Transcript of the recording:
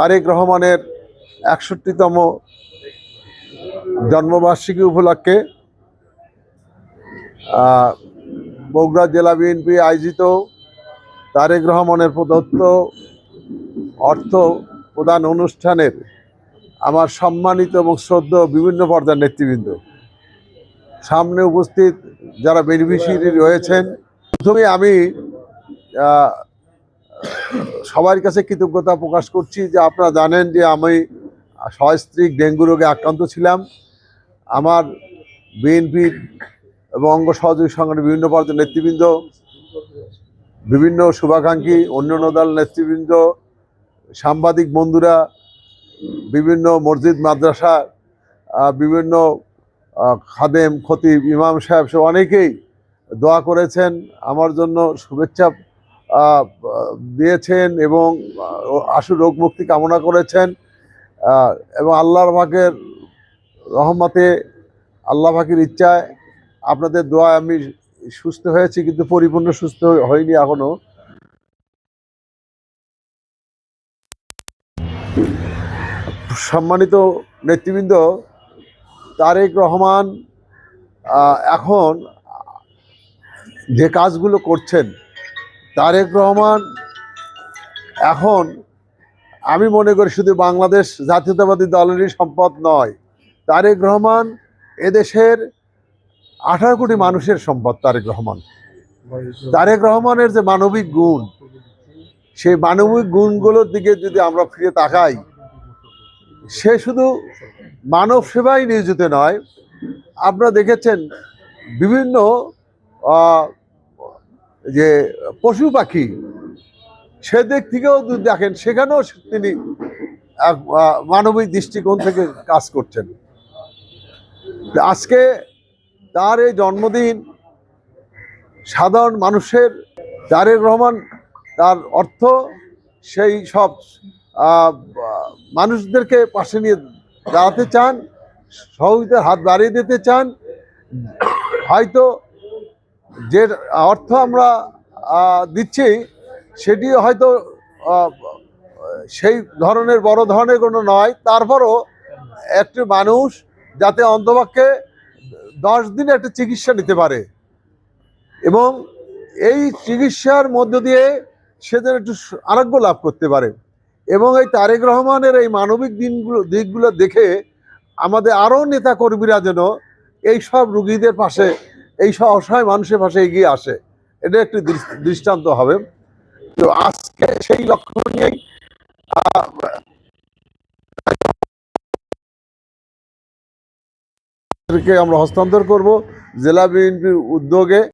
তারেক রহমানের একষট্টিতম জন্মবার্ষিকী উপলক্ষে বগুড়া জেলা বিএনপি আয়োজিত তারেক রহমানের প্রদত্ত অর্থ প্রদান অনুষ্ঠানের আমার সম্মানিত এবং শ্রদ্ধ বিভিন্ন পর্যায়ের নেতৃবৃন্দ। সামনে উপস্থিত যারা বেনিফিশিয়ারি রয়েছেন প্রথমে আমি সবার কাছে কৃতজ্ঞতা প্রকাশ করছি যে আপনারা জানেন যে আমি সস্ত্রীক ডেঙ্গু রোগে আক্রান্ত ছিলাম। আমার বিএনপির এবং অঙ্গ সহযোগী সংগঠনের বিভিন্ন পর্যায়ের নেতৃবৃন্দ, বিভিন্ন শুভাকাঙ্ক্ষী, অন্যান্য দল নেতৃবৃন্দ, সাংবাদিক বন্ধুরা, বিভিন্ন মসজিদ, মাদ্রাসা বিভিন্ন খাদেম, খতিব, ইমাম সাহেব সব অনেকেই দোয়া করেছেন। আমার জন্য শুভেচ্ছা দিয়েছেন এবং আশু রোগ মুক্তি কামনা করেছেন। এবং আল্লাহর ভাগের রহমতে, আল্লাহ পাকের ইচ্ছায় আপনাদের দোয়ায় আমি সুস্থ হয়েছি, কিন্তু পরিপূর্ণ সুস্থ হয়নি এখনও সম্মানিত নেতৃবৃন্দ, তারেক রহমান এখন যে কাজগুলো করছেন তারেক রহমান এখন, আমি মনে করি শুধু বাংলাদেশ জাতীয়তাবাদী দলেরই সম্পদ নয়। তারেক রহমান এদেশের আঠারো কোটি মানুষের সম্পদ, তারেক রহমান। তারেক রহমানের যে মানবিক গুণ, সেই মানবিক গুণগুলোর দিকে যদি আমরা ফিরে তাকাই, সে শুধু মানব সেবায় নিয়োজিত নয়, আপনারা দেখেছেন বিভিন্ন যে পশু পাখি সেদিক থেকেও দেখেন, সেখানেও তিনি মানবিক দৃষ্টিকোণ থেকে কাজ করছেন। আজকে তার এই জন্মদিন, সাধারণ মানুষের, তারেক রহমান তার অর্থ, সেই সব মানুষদেরকে পাশে নিয়ে দাঁড়াতে চান, সহযোগিতার হাত বাড়িয়ে দিতে চান, হয়তো যে অর্থ আমরা দিচ্ছি, সেটি হয়তো সেই ধরনের, বড় ধরনের কোনো নয়। তারপরও একটি মানুষ যাতে অন্তপক্ষে দশ দিনে একটা চিকিৎসা নিতে পারে। এবং এই চিকিৎসার মধ্য দিয়ে সে যেন একটু আরোগ্য লাভ করতে পারে। এবং এই তারেক রহমানের এই মানবিক দিনগুলো, দিকগুলো দেখে আমাদের আরও নেতা কর্মীরা যেন এই সব রুগীদের পাশে এই অসহায় মানুষের পাশে এগিয়ে আসে। এটা একটি দৃষ- দৃষ্টান্ত হবে। তো আজকে সেই লক্ষ্য নিয়েই আমরা হস্তান্তর করব। জেলা বিএনপির উদ্যোগে